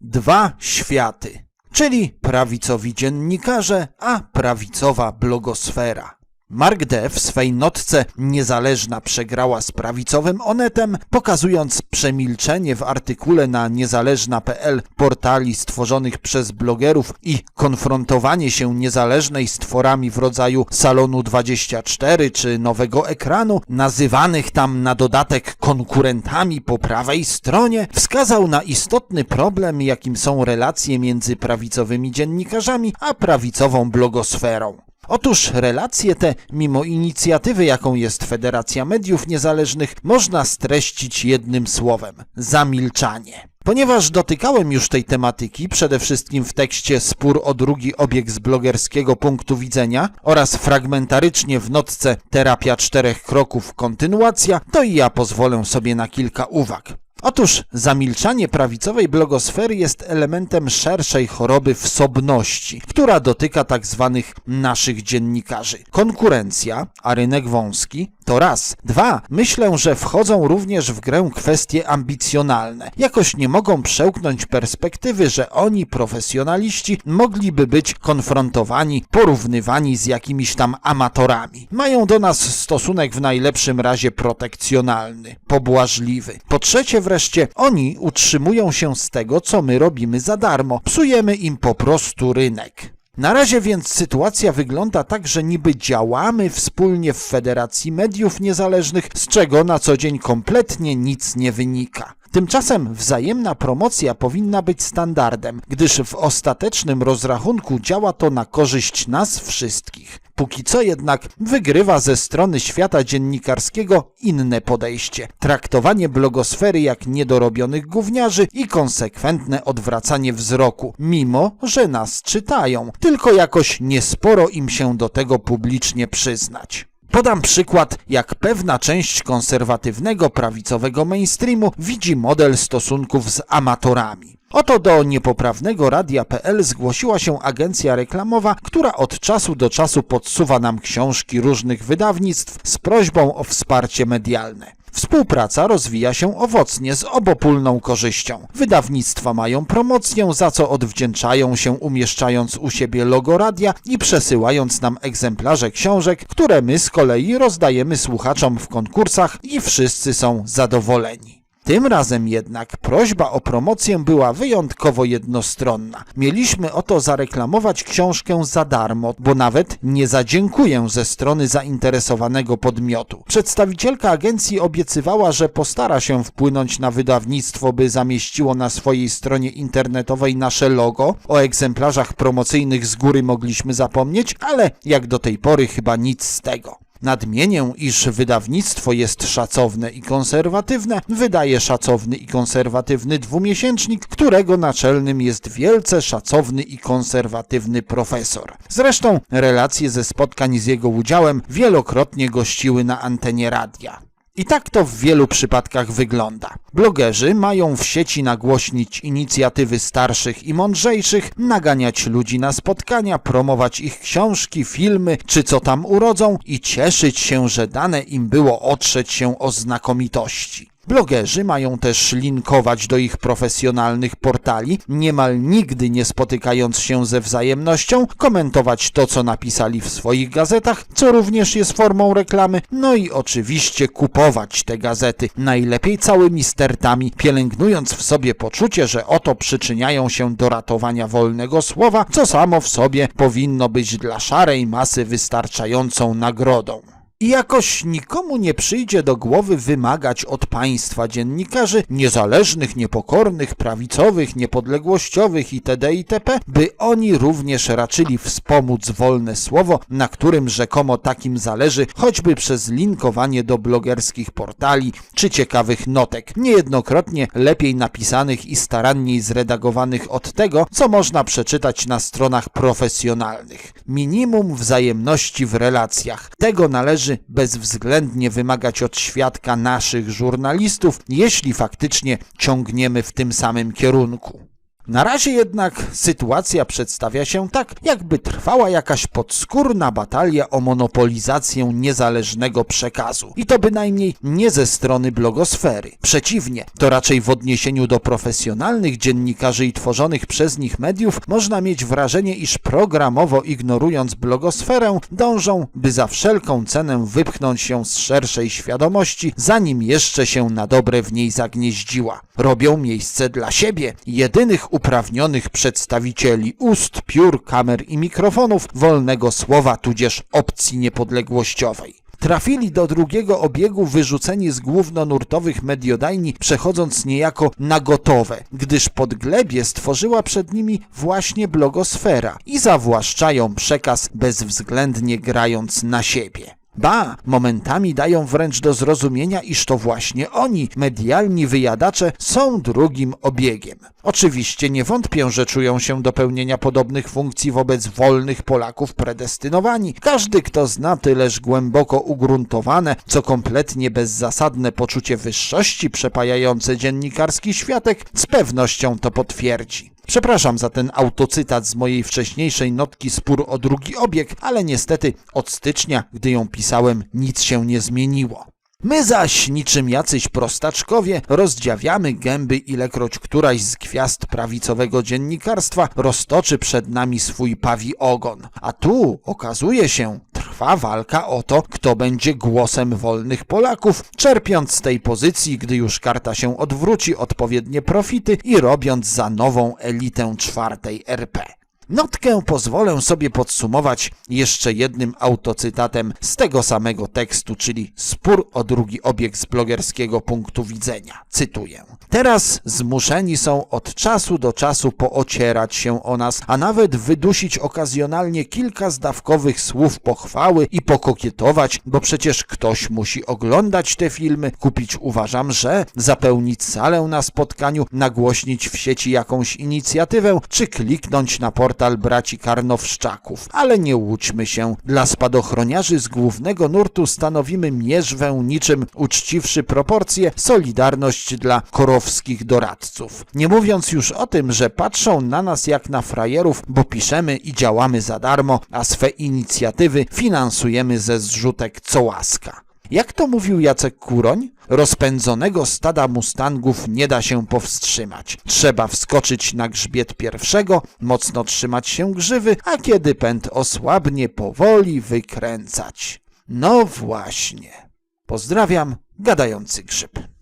Dwa światy, czyli prawicowi dziennikarze, a prawicowa blogosfera. Mark D. w swej notce Niezależna przegrała z prawicowym Onetem, pokazując przemilczenie w artykule na niezależna.pl portali stworzonych przez blogerów i konfrontowanie się niezależnej z tworami w rodzaju Salonu 24 czy Nowego Ekranu, nazywanych tam na dodatek konkurentami po prawej stronie, wskazał na istotny problem, jakim są relacje między prawicowymi dziennikarzami a prawicową blogosferą. Otóż relacje te, mimo inicjatywy, jaką jest Federacja Mediów Niezależnych, można streścić jednym słowem zamilczanie. Ponieważ dotykałem już tej tematyki, przede wszystkim w tekście Spór o drugi obieg z blogerskiego punktu widzenia oraz fragmentarycznie w notce Terapia czterech kroków kontynuacja, to i ja pozwolę sobie na kilka uwag. Otóż zamilczanie prawicowej blogosfery jest elementem szerszej choroby wsobności, która dotyka tak zwanych naszych dziennikarzy. Konkurencja, a rynek wąski, to raz. Dwa, myślę, że wchodzą również w grę kwestie ambicjonalne. Jakoś nie mogą przełknąć perspektywy, że oni, profesjonaliści, mogliby być konfrontowani, porównywani z jakimiś tam amatorami. Mają do nas stosunek w najlepszym razie protekcjonalny, pobłażliwy. Po trzecie wreszcie, oni utrzymują się z tego, co my robimy za darmo. Psujemy im po prostu rynek. Na razie więc sytuacja wygląda tak, że niby działamy wspólnie w Federacji Mediów Niezależnych, z czego na co dzień kompletnie nic nie wynika. Tymczasem wzajemna promocja powinna być standardem, gdyż w ostatecznym rozrachunku działa to na korzyść nas wszystkich. Póki co jednak wygrywa ze strony świata dziennikarskiego inne podejście. Traktowanie blogosfery jak niedorobionych gówniarzy i konsekwentne odwracanie wzroku, mimo że nas czytają, tylko jakoś niesporo im się do tego publicznie przyznać. Podam przykład, jak pewna część konserwatywnego prawicowego mainstreamu widzi model stosunków z amatorami. Oto do niepoprawnego radia.pl zgłosiła się agencja reklamowa, która od czasu do czasu podsuwa nam książki różnych wydawnictw z prośbą o wsparcie medialne. Współpraca rozwija się owocnie z obopólną korzyścią. Wydawnictwa mają promocję, za co odwdzięczają się umieszczając u siebie logo radia i przesyłając nam egzemplarze książek, które my z kolei rozdajemy słuchaczom w konkursach i wszyscy są zadowoleni. Tym razem jednak prośba o promocję była wyjątkowo jednostronna. Mieliśmy oto zareklamować książkę za darmo, bo nawet nie zadziękuję ze strony zainteresowanego podmiotu. Przedstawicielka agencji obiecywała, że postara się wpłynąć na wydawnictwo, by zamieściło na swojej stronie internetowej nasze logo. O egzemplarzach promocyjnych z góry mogliśmy zapomnieć, ale jak do tej pory chyba nic z tego. Nadmienię, iż wydawnictwo jest szacowne i konserwatywne, wydaje szacowny i konserwatywny dwumiesięcznik, którego naczelnym jest wielce szacowny i konserwatywny profesor. Zresztą relacje ze spotkań z jego udziałem wielokrotnie gościły na antenie radia. I tak to w wielu przypadkach wygląda. Blogerzy mają w sieci nagłośnić inicjatywy starszych i mądrzejszych, naganiać ludzi na spotkania, promować ich książki, filmy czy co tam urodzą i cieszyć się, że dane im było otrzeć się o znakomitości. Blogerzy mają też linkować do ich profesjonalnych portali, niemal nigdy nie spotykając się ze wzajemnością, komentować to, co napisali w swoich gazetach, co również jest formą reklamy, no i oczywiście kupować te gazety, najlepiej całymi stertami, pielęgnując w sobie poczucie, że oto przyczyniają się do ratowania wolnego słowa, co samo w sobie powinno być dla szarej masy wystarczającą nagrodą. I jakoś nikomu nie przyjdzie do głowy wymagać od państwa dziennikarzy niezależnych, niepokornych, prawicowych, niepodległościowych itd. itp., by oni również raczyli wspomóc wolne słowo, na którym rzekomo takim zależy, choćby przez linkowanie do blogerskich portali czy ciekawych notek, niejednokrotnie lepiej napisanych i staranniej zredagowanych od tego, co można przeczytać na stronach profesjonalnych. Minimum wzajemności w relacjach. Tego należy bezwzględnie wymagać od świadka naszych żurnalistów, jeśli faktycznie ciągniemy w tym samym kierunku. Na razie jednak sytuacja przedstawia się tak, jakby trwała jakaś podskórna batalia o monopolizację niezależnego przekazu. I to bynajmniej nie ze strony blogosfery. Przeciwnie, to raczej w odniesieniu do profesjonalnych dziennikarzy i tworzonych przez nich mediów można mieć wrażenie, iż programowo ignorując blogosferę, dążą, by za wszelką cenę wypchnąć się z szerszej świadomości, zanim jeszcze się na dobre w niej zagnieździła. Robią miejsce dla siebie, jedynych uprawnionych przedstawicieli ust, piór, kamer i mikrofonów, wolnego słowa tudzież opcji niepodległościowej. Trafili do drugiego obiegu wyrzuceni z głównonurtowych mediodajni, przechodząc niejako na gotowe, gdyż podglebie stworzyła przed nimi właśnie blogosfera i zawłaszczają przekaz bezwzględnie grając na siebie. Ba, momentami dają wręcz do zrozumienia, iż to właśnie oni, medialni wyjadacze, są drugim obiegiem. Oczywiście nie wątpię, że czują się do pełnienia podobnych funkcji wobec wolnych Polaków predestynowani. Każdy, kto zna tyleż głęboko ugruntowane, co kompletnie bezzasadne poczucie wyższości przepajające dziennikarski światek, z pewnością to potwierdzi. Przepraszam za ten autocytat z mojej wcześniejszej notki spór o drugi obieg, ale niestety od stycznia, gdy ją pisałem, nic się nie zmieniło. My zaś, niczym jacyś prostaczkowie, rozdziawiamy gęby, ilekroć któraś z gwiazd prawicowego dziennikarstwa roztoczy przed nami swój pawi ogon. A tu, okazuje się, trwa walka o to, kto będzie głosem wolnych Polaków, czerpiąc z tej pozycji, gdy już karta się odwróci, odpowiednie profity i robiąc za nową elitę czwartej RP. Notkę pozwolę sobie podsumować jeszcze jednym autocytatem z tego samego tekstu, czyli spór o drugi obieg z blogerskiego punktu widzenia. Cytuję. Teraz zmuszeni są od czasu do czasu poocierać się o nas, a nawet wydusić okazjonalnie kilka zdawkowych słów pochwały i pokokietować, bo przecież ktoś musi oglądać te filmy, kupić uważam, że zapełnić salę na spotkaniu, nagłośnić w sieci jakąś inicjatywę, czy kliknąć na portal braci Karnowszczaków. Ale nie łudźmy się, dla spadochroniarzy z głównego nurtu stanowimy mierzwę niczym uczciwszy proporcje Solidarność dla korowskich doradców. Nie mówiąc już o tym, że patrzą na nas jak na frajerów, bo piszemy i działamy za darmo, a swe inicjatywy finansujemy ze zrzutek co łaska. Jak to mówił Jacek Kuroń? Rozpędzonego stada mustangów nie da się powstrzymać. Trzeba wskoczyć na grzbiet pierwszego, mocno trzymać się grzywy, a kiedy pęd osłabnie, powoli wykręcać. No właśnie. Pozdrawiam, gadający grzyb.